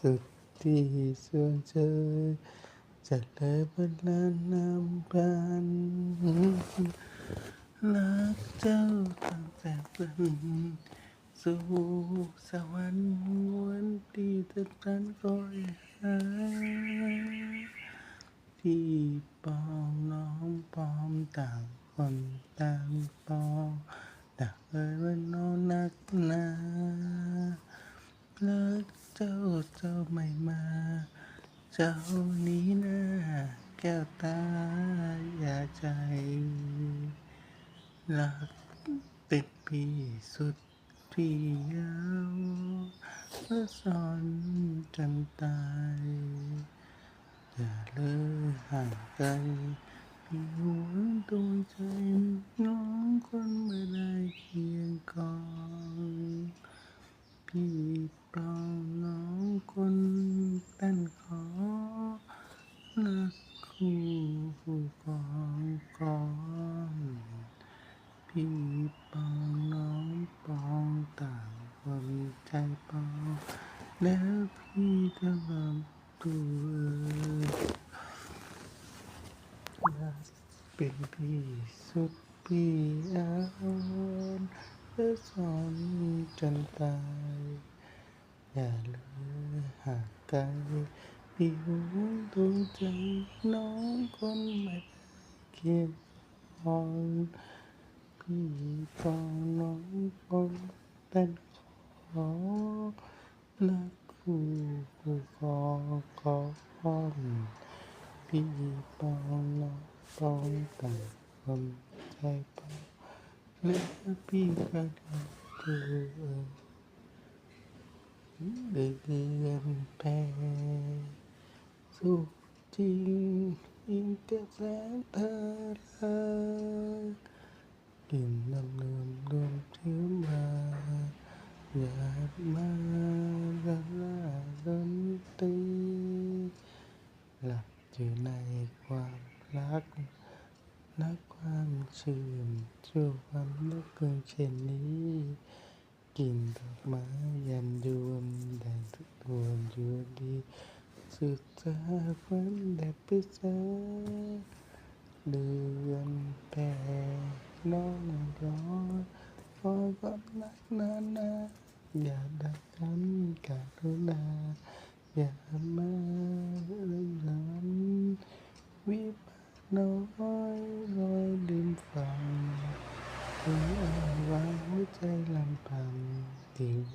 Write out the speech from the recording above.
สุดที่สวนเชยจะเลยบนลานน้ำพันรักเจ้าตั้งแต่เป็นสู่สวรรค์วันที่เธอทันคอยหาพี่ปองน้องปอมต่างคนต่างปองดักเอ่ยว่าน้องนักหนารัก เจ้าเจ้าไม่มา เจ้านี้นะแก้วตาอย่าใจรักเป็นพี่สุดที่ยาวและสอนจนตายอย่าเลยห่างไกลพี่หัวตัวใจน้องคนไม่ได้เคียงกองพี่ป ลองน้องคนตั้นขอรักคู่ผู้กองกองพี่ปองน้องปองต่างคนใจปองแล้วพี่จะแบบตัวเป็นพี่สุดพี่อาวและสอนจนตาย อย่าเลยหากไกลพี่หัวดวงใจน้องคนไม่เคียงคองพี่ปองน้องคนเป็นขอรักคู่คู่คอขออ้อมพี่ปองน้องปองต่างคนใจปองและพี่ก็ได้ตัวเอน แพ้สุขจริงยิ่งแต่แสงเธอเลยกลิ่นน้ำเลื่อมรวมถึงมาอยา กินดอกไม้ยันยวนแดงทุกดนงยวนดี สุดสาฝันแดดพิษาเดือนแผ่น้องร้อนพอกับนักนานาอย่าดักกันกาลุณาอย่ามาเรื่องรันวิบน้อยลอยดิมฝั่งเพื่อวางหัวใจลำพัง tiểu.